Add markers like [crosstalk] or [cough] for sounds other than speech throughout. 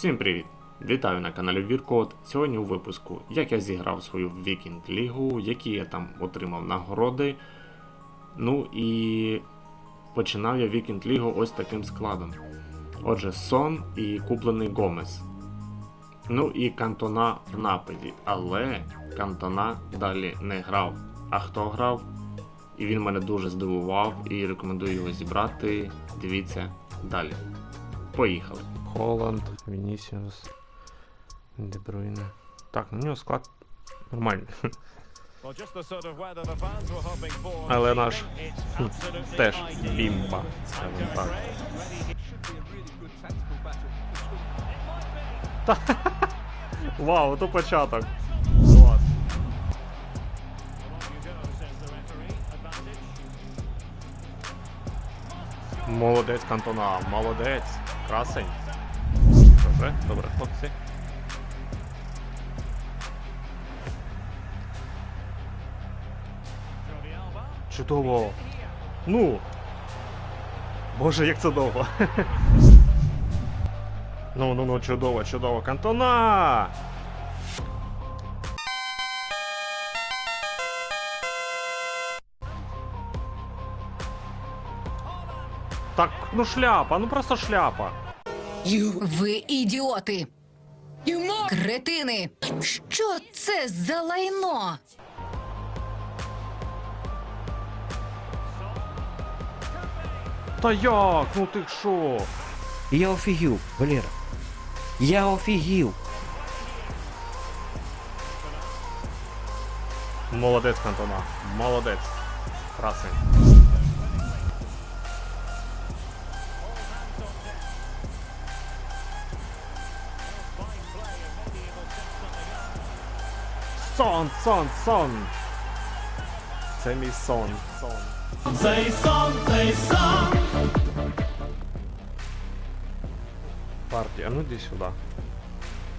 Всім привіт! Вітаю на каналі Віркод. Сьогодні у випуску, як я зіграв свою Вікінг Лігу, які я там отримав нагороди. Ну і починав я Вікінг Лігу ось таким складом. Отже, Сон і куплений Гомес. Ну і Кантона в нападі. Але Кантона далі не грав. А хто грав? І він мене дуже здивував і рекомендую його зібрати. Дивіться далі. Поїхали. Холланд, Вінісіус, Дебрuyne. Так, ну у нього склад нормальний. Але наш [laughs] теж теж бімба, скажімо так. [laughs] Вау, то початок. Клас. Молодець Кантона, молодець. Красень. Добре, добре, хлопці. Чудово. Ну. Боже, як це довго. [laughs] ну, ну, ну, чудово, чудово. Кантона! Так, ну шляпа, ну просто шляпа. Ви ідіоти! Кретини! Що це за лайно? Та як? Ну ти що? Я офігів, Валера. Я офігів. Молодець, Кантона. Молодець. Красень. Сон, сон, сон. Це мій сон. Сон. Цей сон, цей сон. Партія, а ну йди сюди.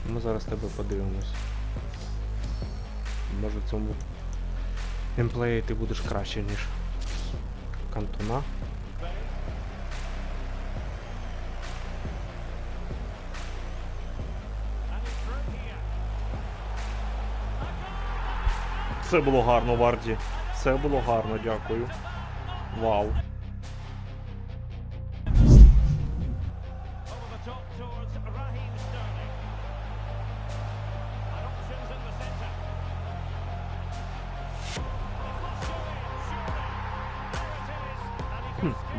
Ми зараз тебе подивимось. Може в цьому геймплеї ти будеш краще, ніж Кантона. Це було гарно, Варді. Це було гарно, дякую. Вау.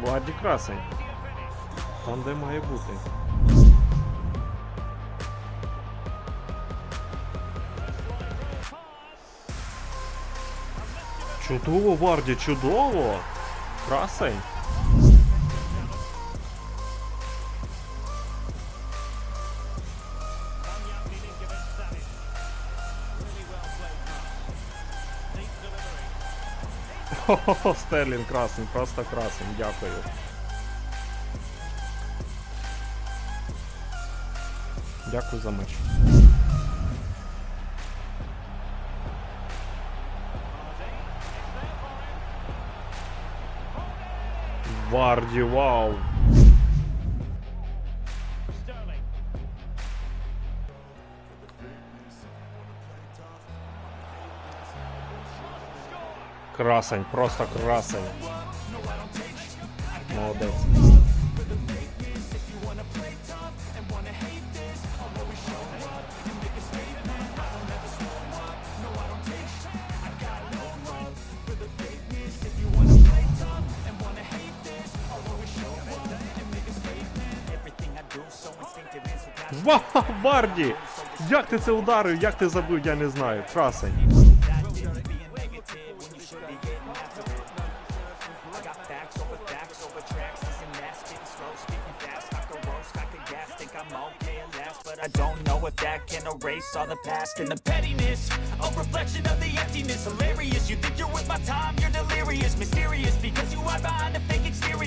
Варді красень. Там, де має бути. Чудово, Варді, чудово! Красень. Хо-хо-хо, Стерлінг красень, просто красень, дякую. Дякую за меч. Варді, вау! Красень, просто красень. Молодець. Варді! Як ти це ударив? Як ти забив, я не знаю. Красень. I don't know if that can erase all the past and the pettiness. A reflection of the emptiness. Hilarious. You think you're worth my time, you're delirious. Mysterious because you hide behind a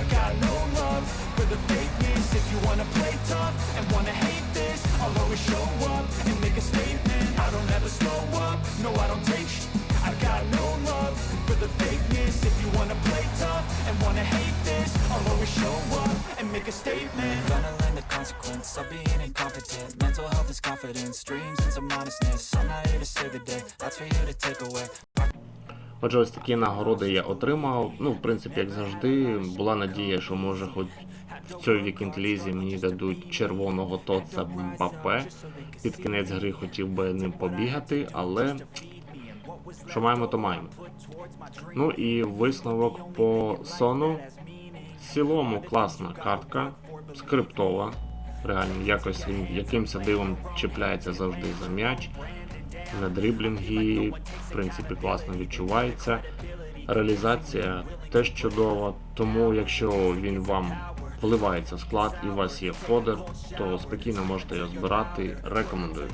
I got no love for the fakeness. If you wanna play tough and wanna hate this I'll always show up and make a statement. I don't ever slow up, no I don't take sh- I got no love for the fakeness. If you wanna play tough and wanna hate this I'll always show up and make a statement. Gonna learn the consequence of being incompetent. Mental health is confidence, dreams and some honestness I'm not here to save the day, that's for you to take away Отже, ось такі нагороди я отримав. Ну, в принципі, як завжди, була надія, що може хоч в цій вікенд лізі мені дадуть червоного тоца Мбапе. Під кінець гри хотів би ним побігати, але що маємо, то маємо. Ну і висновок по сону. В цілому класна картка, скриптова. Реально, якось він якимось дивом чіпляється завжди за м'яч. На дриблінгі, в принципі, класно відчувається. Реалізація теж чудова, тому якщо він вам вливається в склад і у вас є фодер, то спокійно можете його збирати. Рекомендую.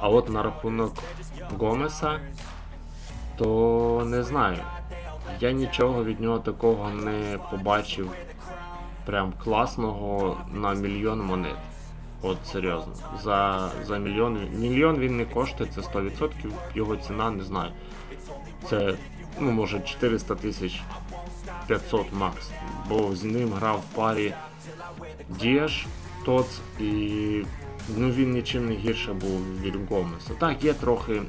А от на рахунок Гомеса, то не знаю. Я нічого від нього такого не побачив прям класного на мільйон монет. От серйозно. За, за мільйон. Мільйон він не коштує, це 100%. Його ціна не знаю. Це, ну, може, 400 тисяч 500 макс. Бо з ним грав в парі Дієш, Тоц і. Ну він нічим не гірше був від Гомеса. Так, є трохи.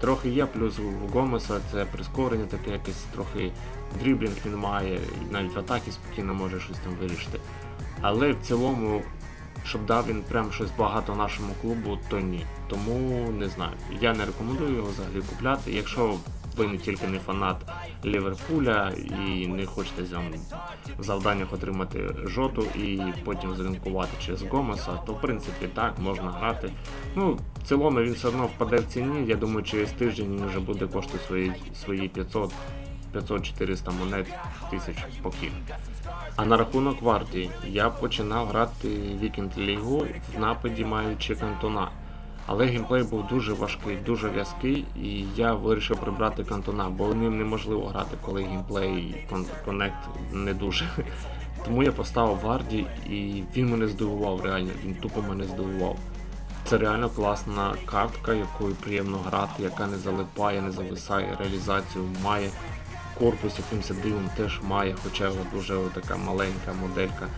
Трохи є, плюс у Гомеса це прискорення, таке якесь трохи дріблінг він має, навіть в атакі спокійно може щось там вирішити. Але в цілому, щоб дав він прям щось багато нашому клубу, то ні. Тому не знаю. Я не рекомендую його взагалі купляти. Якщо ви не тільки не фанат Ліверпуля і не хочете там в завданнях отримати жоту і потім зринкувати через Гомеса, то в принципі так можна грати. Ну, в цілому він все одно впаде в ціні. Я думаю, через тиждень він вже буде коштувати свої, свої 500 500-400 монет тисяч спокійно. А на рахунок вартії, я починав грати Вікенд Лігу в нападі маючи кантона. Але геймплей був дуже важкий, дуже в'язкий, і я вирішив прибрати кантона, бо ним неможливо грати, коли геймплей кон- коннект не дуже. [laughs] Тому я поставив Варді і він мене здивував реально, він тупо мене здивував. Це реально класна картка, якою приємно грати, яка не залипає, не зависає, реалізацію має. Корпус якимось дивом теж має, хоча дуже така маленька моделька.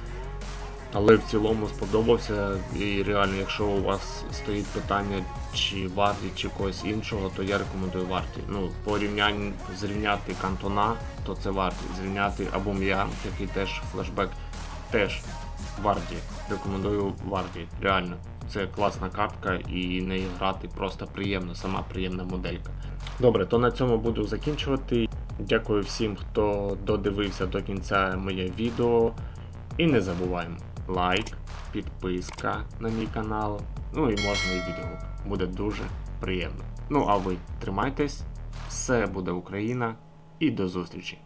Але в цілому сподобався і реально, якщо у вас стоїть питання чи Варді, чи когось іншого, то я рекомендую Варді. Ну, порівнянні зрівняти Кантона, то це Варді. Зрівняти Абум'янг, який теж флешбек, теж Варді. Рекомендую Варді. Реально. Це класна картка і нею грати просто приємно, сама приємна моделька. Добре, то на цьому буду закінчувати. Дякую всім, хто додивився до кінця моє відео. І не забуваємо лайк, підписка на мій канал, ну і можна і відео. Буде дуже приємно. Ну а ви тримайтесь, все буде Україна і до зустрічі!